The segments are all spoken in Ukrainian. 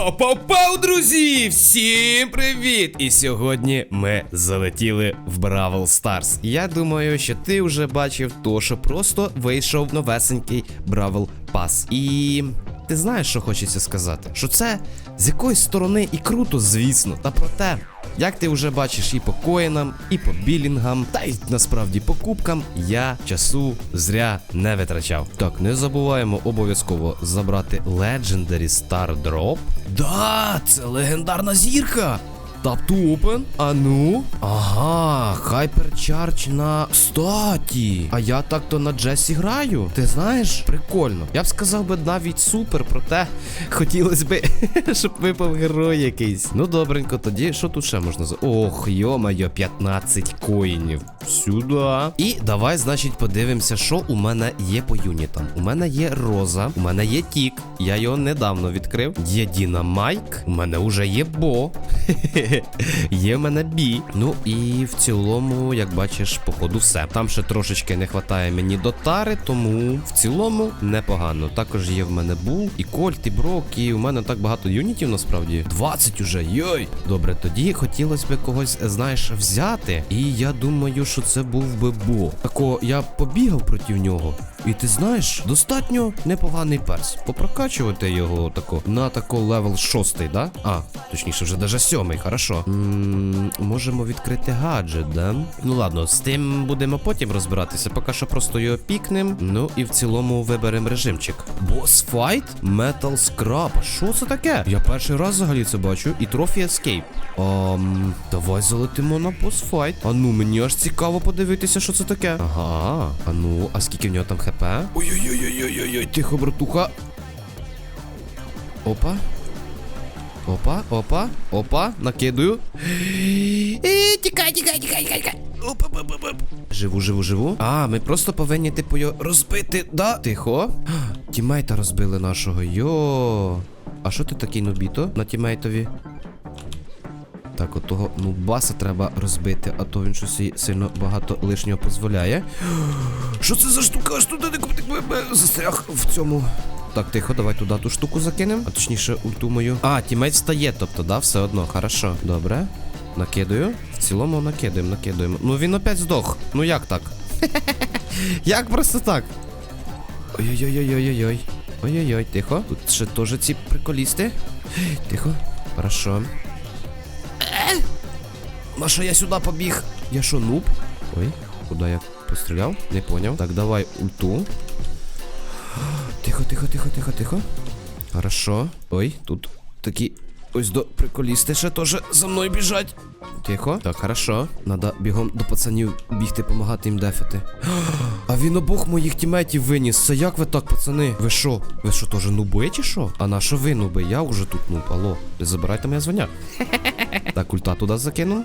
Пау-пау-пау, друзі! Всім привіт! І сьогодні ми залетіли в Бравл Старс. Я думаю, що ти вже бачив то, що просто вийшов новесенький Бравл Пас. І. Ти знаєш, що хочеться сказати? Що це з якоїсь сторони і круто, звісно. Та проте, як ти вже бачиш і по коїнам, і по білінгам, та й насправді по кубкам, я часу зря не витрачав. Так, не забуваємо обов'язково забрати Legendary Star Drop. Да, це легендарна зірка. Tap to open? А ну? Ага, хайперчардж на статі. А я так-то на Джесі граю. Ти знаєш, прикольно. Я б сказав би навіть супер, проте хотілося би, щоб випав герой якийсь. Ну добренько, тоді що тут ще можна за. Ох, йо-моє, 15 коїнів. Сюди. І давай, значить, подивимося, що у мене є по юнітам. У мене є Роза, у мене є Тік. Я його недавно відкрив. Є Діна Майк, у мене вже є Бо. Є в мене бі. Ну і в цілому, як бачиш, походу все. Там ще трошечки не вистачає мені до тари, тому в цілому непогано. Також є в мене бул, і кольт, і брок, і в мене так багато юнітів насправді. 20 уже, йой! Добре, тоді хотілося б когось, знаєш, взяти. І я думаю, що це був би Бо. Тако я побігав проти нього. І ти знаєш, достатньо непоганий перс. Попрокачувати його тако на тако левел шостий, да? А, точніше, вже даже сьомий, хорошо. можемо відкрити гаджет, да? Ну ладно, з тим будемо потім розбиратися. Поки що просто його пікнем. Ну і в цілому виберемо режимчик. Бос файт? Metal Scrap. Що це таке? Я перший раз взагалі це бачу. І трофі Escape. Давай залетимо на бос файт. А ну, мені аж цікаво подивитися, що це таке. Ага. А ну, а скільки в нього там хп? Ой-ой-ой-ой-ой-ой, тихо, братуха. Опа. Опа, опа, опа, накидую. Тікай, тікай, тікай, тікай. Живу, живу, живу. А, ми просто повинні, типу, його розбити. Да? Тихо. Тімейта розбили нашого. Йо. А що ти такий нубіто на тімейтові? Так, от того нубаса треба розбити, а то він щось сильно багато лишнього дозволяє. Що це за штука? Аж туди не застряг в цьому. Так, тихо, давай туди ту штуку закинемо. А точніше, ульту мою. А, тімейт встає, тобто, да, все одно. Хорошо. Добре. Накидаю. В цілому накидаємо, накидаємо. Ну він опять здох. Ну як так? Як просто так? Ой-ой-ой-ой-ой-ой. Ой-ой-ой, тихо. Тут ще теж ці приколісти. Тихо. Хорошо. На що я сюди побіг? Я що, нуб? Ой, куди я постріляв? Не поняв. Так, давай ульту. Тихо, тихо, тихо, тихо, тихо. Хорошо. Ой, тут такі. Ось до приколісти ще теж за мною біжать. Тихо. Так, хорошо. Надо бігом до пацанів бігти, помагати їм дефати. А він обох моїх тіметів виніс. Це як ви так, пацани? Ви що? Ви що, теж нуби чи що? А на що ви нуби? Я вже тут нуб. Алло. Забирайте моє звання. Так, ульта туди закину.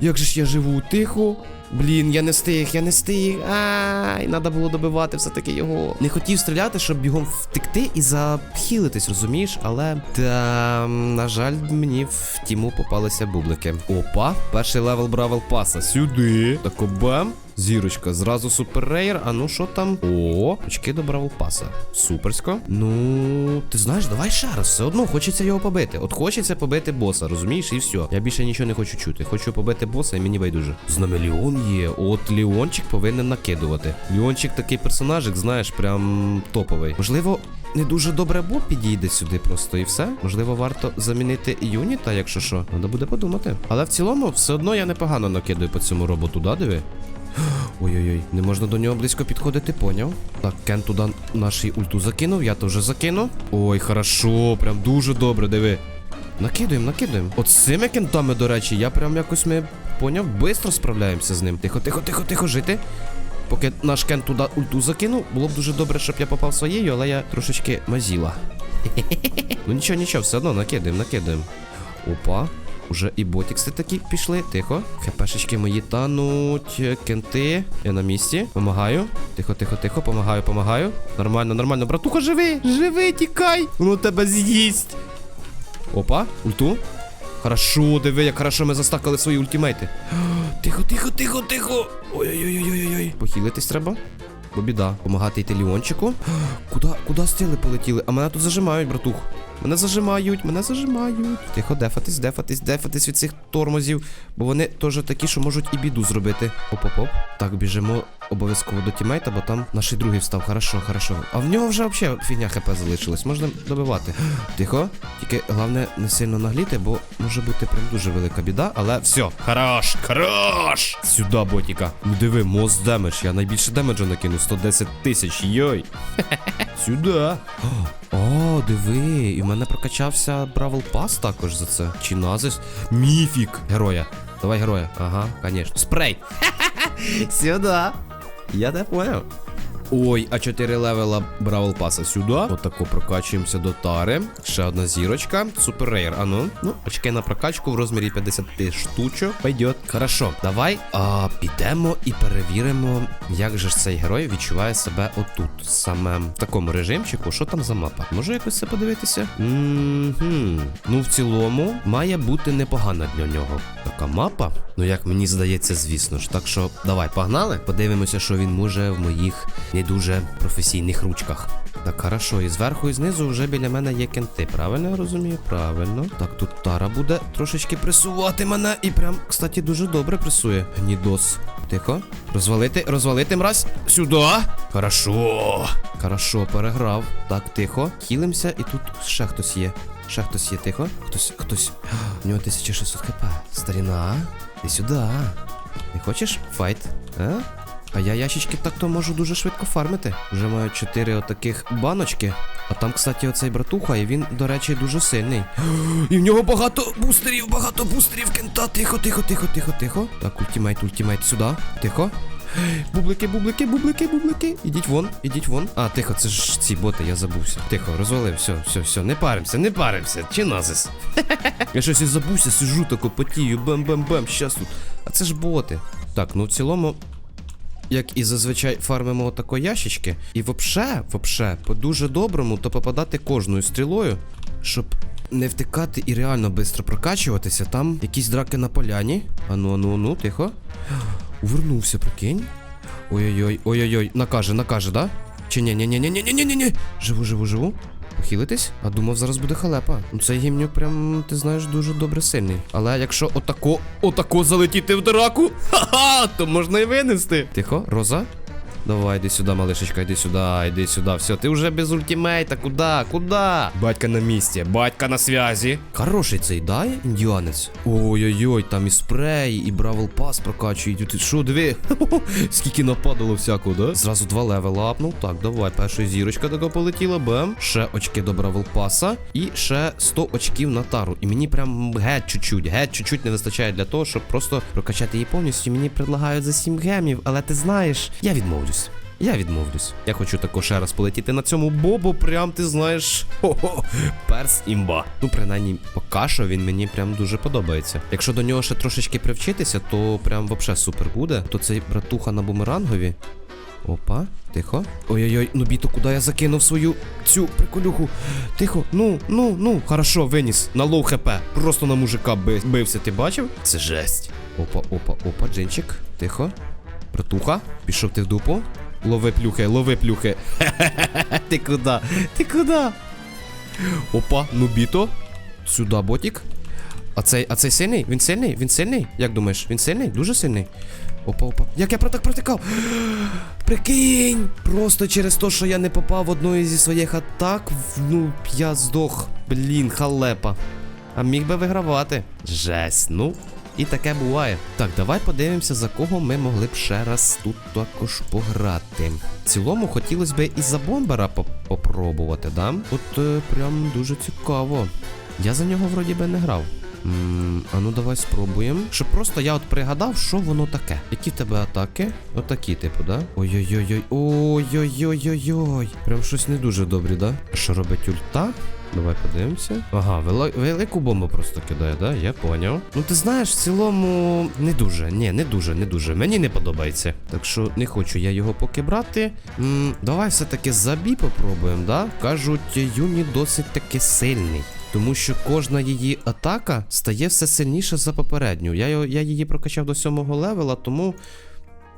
Як же ж я живу, тихо. Блін, я не стиг, я не стиг. Ай, треба було добивати все-таки його. Не хотів стріляти, щоб бігом втекти і захилитись, розумієш? Але та, на жаль, мені в тіму попалися бублики. Опа, перший левел бравел Паса. Сюди. Так бам. Зірочка, зразу супер рейер. А ну що там? О, очки до Бравл Паса. Суперсько. Ну, ти знаєш, давай ще раз. Все одно хочеться його побити. От хочеться побити боса, розумієш, і все. Я більше нічого не хочу чути. Хочу побити боса, і мені байдуже. Знамеліон є. От Ліончик повинен накидувати. Ліончик такий персонажик, знаєш, прям топовий. Можливо, не дуже добре бо підійде сюди просто і все. Можливо, варто замінити юніта, якщо що. Треба буде подумати. Але в цілому, все одно я непогано накидаю по цьому роботу, да, диви? Ой-ой-ой, не можна до нього близько підходити, поняв. Так, Кен туди нашій ульту закинув, я то вже закинув. Ой, хорошо, прям дуже добре, диви. Накидуємо, накидуємо. От з цими кентами, до речі, я прям якось ми поняв, швидко справляємося з ним. Тихо, тихо, тихо, тихо, жити. Поки наш Кен туди ульту закинув, було б дуже добре, щоб я попав своєю, але я трошечки мазіла. Ну нічого, нічого, все одно накидаємо, накидаємо. Опа. Уже і ботікси такі пішли. Тихо. хпшечки мої тануть. Кенти. Я на місці. Помагаю. Тихо, тихо, тихо. Помагаю, помагаю. Нормально, нормально. Братуха, живи! Живи, тікай! Воно тебе з'їсть. Опа, ульту. Хорошо, диви, як хорошо ми застакали свої ультимейти. Тихо, тихо, тихо, тихо. Ой-ой-ой-ой-ой. Похилитись треба. Бо біда. Помагати йти Ліончику. Куда, куда стріли полетіли? А мене тут зажимають, братух. Мене зажимають, мене зажимають. Тихо, дефатись, дефатись, дефатись від цих тормозів, бо вони теж такі, що можуть і біду зробити. Оп-оп-оп. Так, біжимо обов'язково до тімейта, бо там наш другий встав. Хорошо, хорошо. А в нього вже взагалі фігня хп залишилась. Можна добивати. Тихо. Тільки головне не сильно нагліти, бо може бути прям дуже велика біда, але все. Хорош, хорош! Сюди, ботіка. Ну диви, мост демедж. Я найбільше демеджу накину. 110 тисяч. Йой. Сюди. О, диви, і в мене прокачався Бравл Пас також за це. Чи назис? Міфік. Героя. Давай героя. Ага, конечно. Спрей. Сюда. Я не понял. Ой, а 4 левела Бравл Паса сюди. Отако прокачуємося до тари. Ще одна зірочка. Супер рейр. Ану. Ну, очки на прокачку в розмірі 50 штучок. Пойдет. Хорошо. Давай а, підемо і перевіримо, як же ж цей герой відчуває себе отут. Саме в такому режимчику. Що там за мапа? Можу якось це подивитися? Мгм. Ну, в цілому, має бути непогана для нього така мапа. Ну, як мені здається, звісно ж. Так що давай, погнали. Подивимося, що він може в моїх не дуже професійних ручках. Так, хорошо, і зверху, і знизу вже біля мене є кенти. Правильно я розумію? Правильно. Так, тут Тара буде трошечки пресувати мене. І прям, кстати, дуже добре пресує. Гнідос. Тихо. Розвалити, розвалити мразь. Сюди. Хорошо. Хорошо, переграв. Так, тихо. Хілимося, і тут ще хтось є. Ще хтось є, тихо. Хтось, хтось. У нього 1600 хп. Старіна. Ти сюди. Не хочеш файт? А? А я ящички так-то можу дуже швидко фармити. Вже маю 4 отаких баночки. А там, кстати, оцей братуха, і він, до речі, дуже сильний. І в нього багато бустерів, багато бустерів кента. Тихо, тихо, тихо, тихо, тихо. Так, ультимейт, ультимейт сюди. Тихо. Бублики, бублики, бублики, бублики. Ідіть вон, ідіть вон. А, тихо, це ж ці боти, я забувся. Тихо, розвалив, все, все, все, не паримося, не паримося. Чи назис? Я щось і забувся, сижу тако потію, бем-бем-бем, щас тут. А це ж боти. Так, ну в цілому як і зазвичай фармимо отако ящички. І вообще, вообще, по-дуже доброму, то попадати кожною стрілою, щоб не втикати і реально швидко прокачуватися. Там якісь драки на поляні. Ану, ану, ану, тихо. Увернувся, прикинь. Ой-ой-ой, ой-ой-ой, накаже, накаже, да? Чи ні-ні-ні-ні-ні-ні-ні-ні. Живу, живу, живу. Похилитись? А думав, зараз буде халепа. Ну цей гімнюк прям, ти знаєш, дуже добре сильний. Але якщо отако, отако залетіти в драку, ха-ха, то можна і винести. Тихо, роза. Давай, йди сюди, малишечка, йди сюди, йди сюди. Все, ти вже без ультимейта. Куда? Куда? Батька на місці, батька на зв'язі. Хороший цей, да, індіанець? Ой-ой-ой, там і спрей, і бравл пас прокачують. Ти що, диви? Скільки нападало всякого, да? Зразу два левела апнув. Так, давай, перша зірочка така полетіла, бем. Ще очки до бравл паса. І ще 100 очків на тару. І мені прям геть чуть-чуть, геть чуть-чуть не вистачає для того, щоб просто прокачати її повністю. Мені предлагають за 7 гемів, але ти знаєш, я відмовлюсь. Я відмовлюсь. Я хочу також ще раз полетіти на цьому бобу, прям ти знаєш. Хо-хо, перс імба. Ну, принаймні, поки що він мені прям дуже подобається. Якщо до нього ще трошечки привчитися, то прям вообще супер буде. То цей братуха на бумерангові. Опа, тихо. Ой-ой-ой, ну біто, куди я закинув свою цю приколюху? Тихо, ну, ну, ну, хорошо, виніс. На лоу хп. Просто на мужика бився, ти бачив? Це жесть. Опа, опа, опа, джинчик. Тихо. Братуха, пішов ти в дупу. Лови плюхи, лови плюхи. Ти куди? Ти куди? Опа, ну біто. Сюди ботік. А цей, а цей сильний? Він сильний? Він сильний? Як думаєш? Він сильний? Дуже сильний? Опа, опа. Як я так протикав? Прикинь! Просто через те, що я не попав в одну зі своїх атак, ну, я здох. Блін, халепа. А міг би вигравати. Жесть, ну. І таке буває. Так, давай подивимося, за кого ми могли б ще раз тут також пограти. В цілому хотілося б і за бомбера поп- попробувати, да? От е, прям дуже цікаво. Я за нього вроді би не грав. М, а ну давай спробуємо. Щоб просто я от пригадав, що воно таке. Які в тебе атаки? Отакі, типу, да? Ой-ой-ой-ой. Ой-ой-ой-ой-ой. Прям щось не дуже добре, да? Що робить ульта? Давай подивимося. Ага, вели- велику бомбу просто кидає, да? Я поняв. Ну ти знаєш, в цілому не дуже. Ні, не дуже, не дуже. Мені не подобається. Так що не хочу я його поки брати. м давай все-таки забі попробуємо, да? Кажуть, Юмі досить таки сильний. Тому що кожна її атака стає все сильніше за попередню. Я, я її прокачав до сьомого левела, тому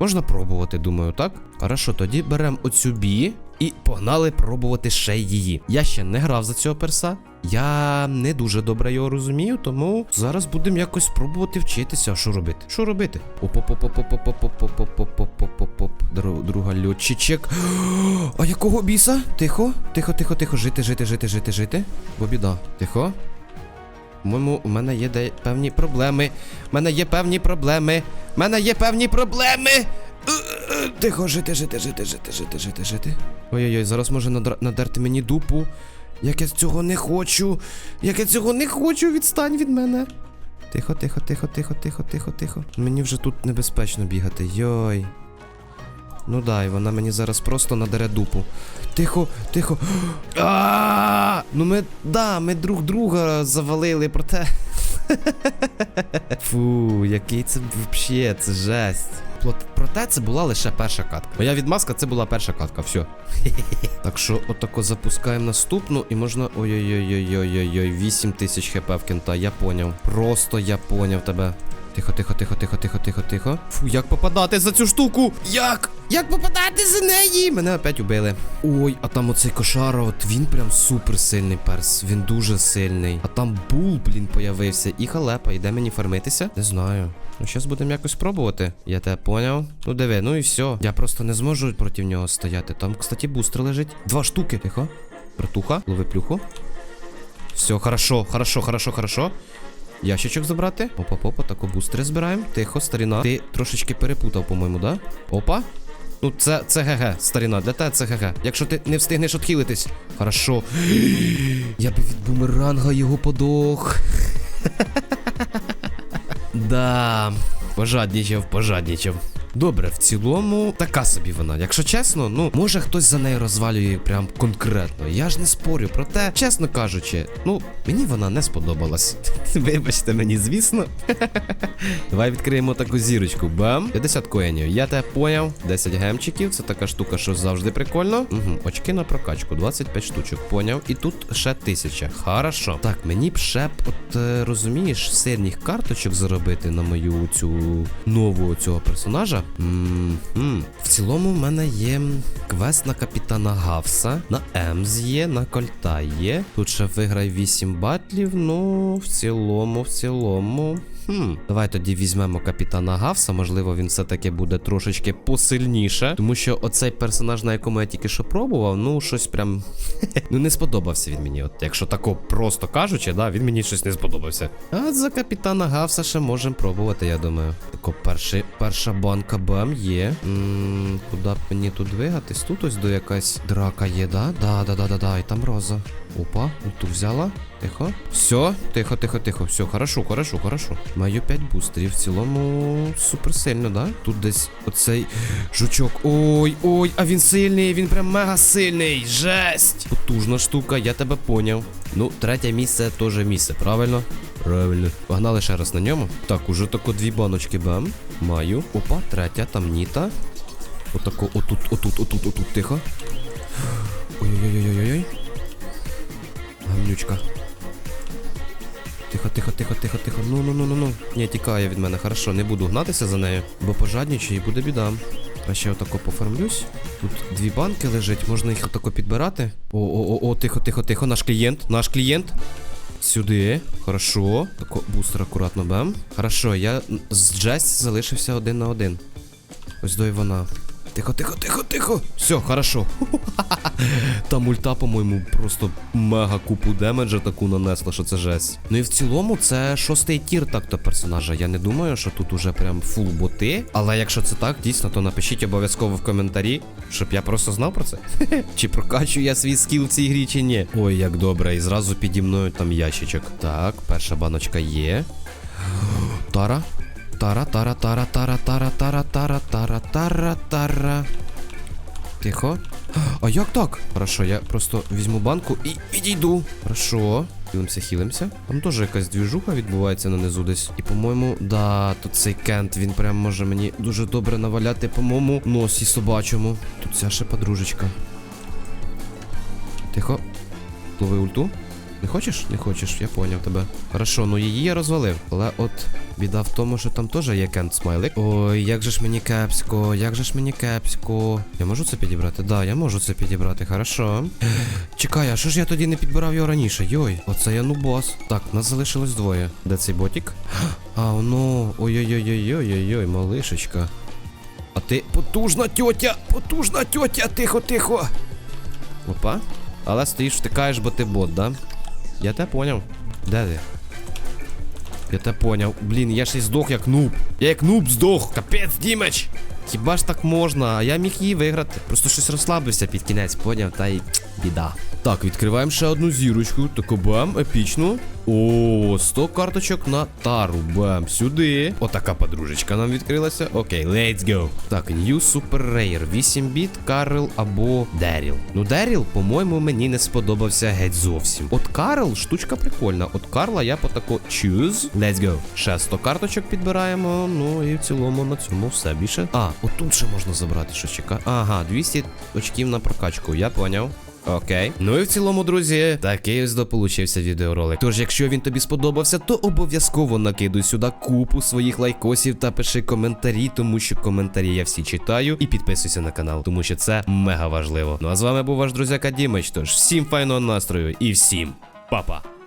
можна пробувати, думаю, так? Хорошо, тоді беремо оцю бі і погнали пробувати ще її. Я ще не грав за цього перса. Я не дуже добре його розумію, тому зараз будемо якось пробувати вчитися. Що робити? Що робити? Оп-оп-оп-оп-оп-оп-оп-оп-оп-оп-оп. Дру- Друга льотчичек. А якого біса? Тихо, тихо, тихо, тихо. Жити, жити, жити, жити, жити. Бо біда. Тихо. По-моєму, у мене є певні проблеми. У мене є певні проблеми. У мене є певні проблеми. Тихо, жити, жити, жити, жити, жити, жити, жити. Ой-ой-ой, зараз може надр- надерти мені дупу. Як я цього не хочу. Як я цього не хочу, відстань від мене. Тихо, тихо, тихо, тихо, тихо, тихо, тихо. Мені вже тут небезпечно бігати. Йой. Ну да, і вона мені зараз просто надере дупу. Тихо, тихо. Ну ми. Да, ми друг друга завалили, проте. Фу, який це взагалі, це жесть. Проте це була лише перша катка. Моя відмазка це була перша катка, все. Так що отако запускаємо наступну і можна. Ой-ой-ой-ой-ой-ой, 8 тисяч хп в кента, я поняв. Просто я поняв тебе. Тихо, тихо, тихо, тихо, тихо, тихо, тихо. Фу, як попадати за цю штуку? Як? Як попадати за неї? Мене опять убили. Ой, а там оцей кошара, от він прям супер сильний перс. Він дуже сильний. А там бул, блін, появився. І халепа, йде мені фармитися? Не знаю. Ну, зараз будемо якось пробувати. Я тебе поняв. Ну диви, ну і все. Я просто не зможу проти нього стояти. Там, кстати, бустер лежить. Два штуки. Тихо. Братуха, лови плюху. Все, хорошо, хорошо, хорошо, хорошо. Ящичок забрати. Опа-попа, тако бустери збираємо. Тихо, старіна. Ти трошечки перепутав, по-моєму, да? Опа. Ну, це, це старіна, для тебе це ГГ. Якщо ти не встигнеш отхилитись. Хорошо. Я би від бумеранга його подох. Да, пожаднічав, пожаднічав. Добре, в цілому, така собі вона. Якщо чесно, ну може хтось за нею розвалює прям конкретно. Я ж не спорю. Проте, чесно кажучи, ну мені вона не сподобалась. Вибачте мені, звісно. Давай відкриємо таку зірочку. Бам. 50 коїнів. Я тебе поняв. 10 гемчиків. Це така штука, що завжди прикольно. Угу. Очки на прокачку. 25 штучок. Поняв. І тут ще тисяча. Хорошо. Так, мені б ще от е, розумієш, сильних карточок заробити на мою цю нову цього персонажа. М-м. В цілому в мене є квест на капітана Гавса, на Емз є, на Кольта є. Тут ще виграй 8 батлів. Ну, в цілому, в цілому. Хм, давай тоді візьмемо капітана Гавса. Можливо, він все-таки буде трошечки посильніше. Тому що оцей персонаж, на якому я тільки що пробував, ну щось прям. ну не сподобався він мені. От якщо тако просто кажучи, да, він мені щось не сподобався. А за капітана Гавса ще можемо пробувати, я думаю. Тако перший, перша банка бам є. куди б мені тут двигатись? Тут ось до якась драка є, да? Да, да, да, да, да. І там роза. Опа, ну ту взяла. Тихо. Все, тихо, тихо, тихо. Все, хорошо, хорошо, хорошо. Маю 5 бустерів. В цілому супер сильно, да? Тут десь оцей жучок. Ой, ой, а він сильний, він прям мега сильний. Жесть! Потужна штука, я тебе поняв. Ну, третє місце теж місце, правильно? Правильно. Погнали ще раз на ньому. Так, уже тако дві баночки бам. Маю. Опа, третя, там ніта. Отако, отут, отут, отут, отут, тихо. Ой-ой-ой-ой-ой. Гамнючка. Тихо, тихо, тихо, тихо, тихо. Ну, ну, ну, ну, ну. Ні, тікає від мене. Хорошо, не буду гнатися за нею, бо пожаднічу і буде біда. А ще отако пофармлюсь. Тут дві банки лежать, можна їх отако підбирати. О, о, тихо, тихо, тихо. Наш клієнт, наш клієнт. Сюди. Хорошо. Тако бустер акуратно бем. Хорошо, я з Джесс залишився один на один. Ось до і вона. Тихо, тихо, тихо, тихо. Все, хорошо. Та мульта, по-моєму, просто мега купу демеджа таку нанесла, що це жесть. Ну і в цілому це шостий тір так-то персонажа. Я не думаю, що тут уже прям фул боти. Але якщо це так, дійсно, то напишіть обов'язково в коментарі, щоб я просто знав про це. чи прокачу я свій скіл в цій грі, чи ні. Ой, як добре, і зразу піді мною там ящичок. Так, перша баночка є. Тара. Тара, тара, тара, тара, тара, тара, тара, тара, тара, тара. Тихо. А як так? Хорошо, я просто візьму банку і відійду. Хорошо. Хілимося, хілимося. Там теж якась двіжуха відбувається нанизу десь. І, по-моєму, да, тут цей кент, він прям може мені дуже добре наваляти по моєму носі собачому. Тут ця ще подружечка. Тихо. Лови ульту. Не хочеш? Не хочеш, я поняв тебе. Хорошо, ну її я розвалив. Але от біда в тому, що там теж є кент смайлик. Ой, як же ж мені кепсько, як же ж мені кепсько. Я можу це підібрати? Да, я можу це підібрати, хорошо. Чекай, а що ж я тоді не підбирав його раніше? Йой, оце я нубос. Так, нас залишилось двоє. Де цей ботік? А, ну, ой-ой-ой-ой-ой-ой, малишечка. А ти потужна тьотя! Потужна тьотя! Тихо, тихо! Опа. Але стоїш, втикаєш, бо ти бот, да? Я те поняв. Де ти? Я те поняв. Блін, я ж і здох як нуб. Я як нуб здох. Капець, Дімеч! Хіба ж так можна? Я міг її виграти. Просто щось розслабився під кінець, поняв, та й біда. Так, відкриваємо ще одну зірочку. Тако бам, епічно. О, 100 карточок на тару. Бам, сюди. Отака подружечка нам відкрилася. Окей, let's go. Так, New Super Rare. 8 біт, Карл або Деріл. Ну, Деріл, по-моєму, мені не сподобався геть зовсім. От Карл, штучка прикольна. От Карла я потако choose. Let's go. Ще 100 карточок підбираємо. Ну і в цілому на цьому все більше. А, отут ще можна забрати, що чекає. Ага, 200 очків на прокачку, я поняв. Окей. Ну і в цілому, друзі, такий ось дополучився відеоролик. Тож, якщо він тобі сподобався, то обов'язково накидуй сюди купу своїх лайкосів та пиши коментарі, тому що коментарі я всі читаю. І підписуйся на канал, тому що це мега важливо. Ну а з вами був ваш друзяка Дімич. Тож всім файного настрою і всім па-па!